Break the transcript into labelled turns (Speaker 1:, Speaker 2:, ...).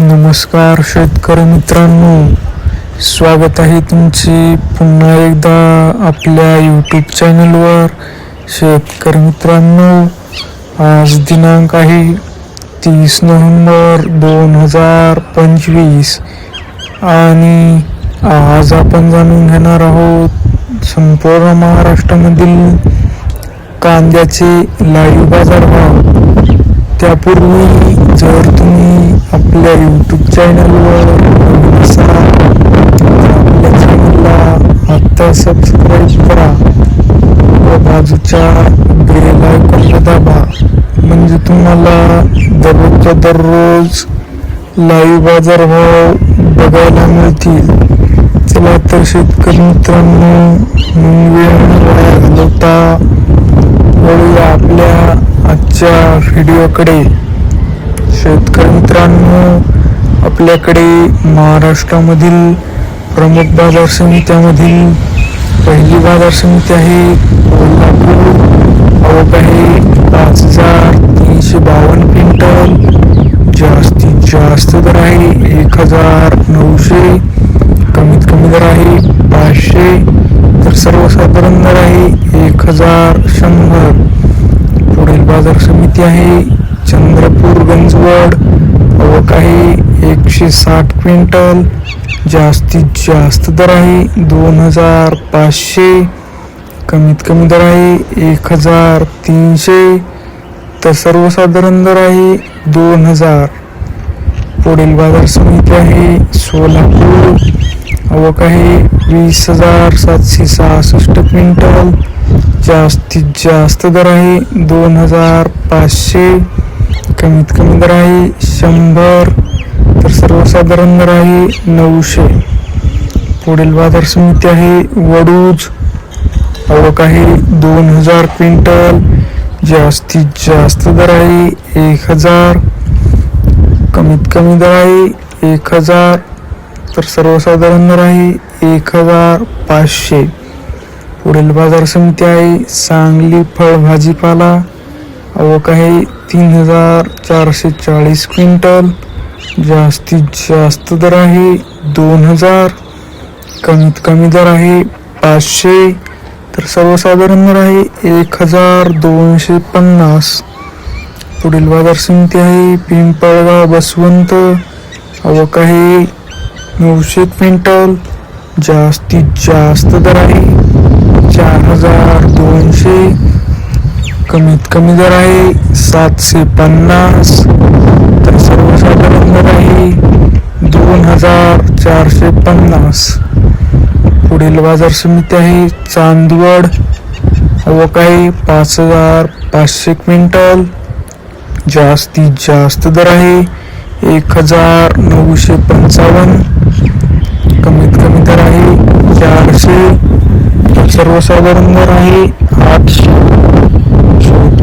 Speaker 1: नमस्कार शेतकरी मित्रांनो स्वागत आहे तुमचे पुन्हा एकदा आपल्या यूट्यूब चॅनलवर शेतकरी मित्रांनो आज दिनांक आहे तीस नोव्हेंबर दोन हजार पंचवीस आणि आज आपण जाणून घेणार आहोत संपूर्ण महाराष्ट्रामधील कांद्याचे लाईव्ह बाजारभाव. त्यापूर्वी जर तुम्ही आपल्या यूट्यूब चॅनलवर आपल्या चॅनलला आत्ता सबस्क्राईब करा. व बाजूच्या बेल आयकॉनला दाबा. म्हणजे तुम्हाला दररोजच्या दररोज लाईव्ह बाजारभाव बघायला मिळतील. चला तर शेतकरी मित्रांनो घालवता वळूया आपल्या आजच्या व्हिडिओकडे मित्रांनो आपल्याकडे महाराष्ट्रामधील प्रमुख बाजार समित्यामधील पहिली बाजार समिती आहे कोल्हापूर. आवक आहे पाच हजार तीनशे बावन्न क्विंटल. जास्तीत जास्त दर आहे एक हजार नऊशे. कमीत कमी दर आहे पाचशे. तर सर्वसाधारण दर आहे एक हजार शंभर. पुढील बाजार समिती आहे चंद्रपूर गंजवड. आवक काही एकशे साठ क्विंटल जास्तीत जास्त दर आहे. दोन हजार पाचशे कमीत कमी दर आहे. एक हजार तीनशे तर सर्वसाधारण दर आहे दोन हजार. पुढील बाजार समिती आहे सोलापूर. आवक आहे वीस हजार सातशे सहासष्ट क्विंटल जास्तीत जास्त दर आहे दोन हजार पाचशे कमीत कमी दर आहे शंभर. तर सर्वसाधारण दर आहे नऊशे. पुढील बाजार समिती आहे वडूज. आवक आहे दोन हजार क्विंटल. जास्तीत जास्त दर आहे एक हजार. कमीत कमी दर आहे एक हजार. तर सर्वसाधारण दर आहे एक हजार पाचशे. पुढील बाजार समिती आहे सांगली फळ भाजीपाला आवक आहे तीन हजार चारशे चाळीस क्विंटल. जास्तीत जास्त दर आहे दोन हजार. कमीत कमी दर आहे पाचशे. तर सर्वसाधारण दर आहे एक हजार दोनशे पन्नास. पुढील बाजार समिती आहे पिंपळगाव बसवंत. आवक आहे नऊशे क्विंटल. जास्तीत जास्त दर आहे चार हजार दोनशे. कमीत कमी दर आहे सातशे पन्नास तर सर्वसाधारण दर आहे दोन हजार चारशे पन्नास. पुढील बाजार समिती आहे चांदवड आवक आहे पाच हजार पाचशे क्विंटल. जास्तीत जास्त दर आहे एक हजार नऊशे पंचावन्न. कमीत कमी दर आहे चारशे. सर्वसाधारण दर आहे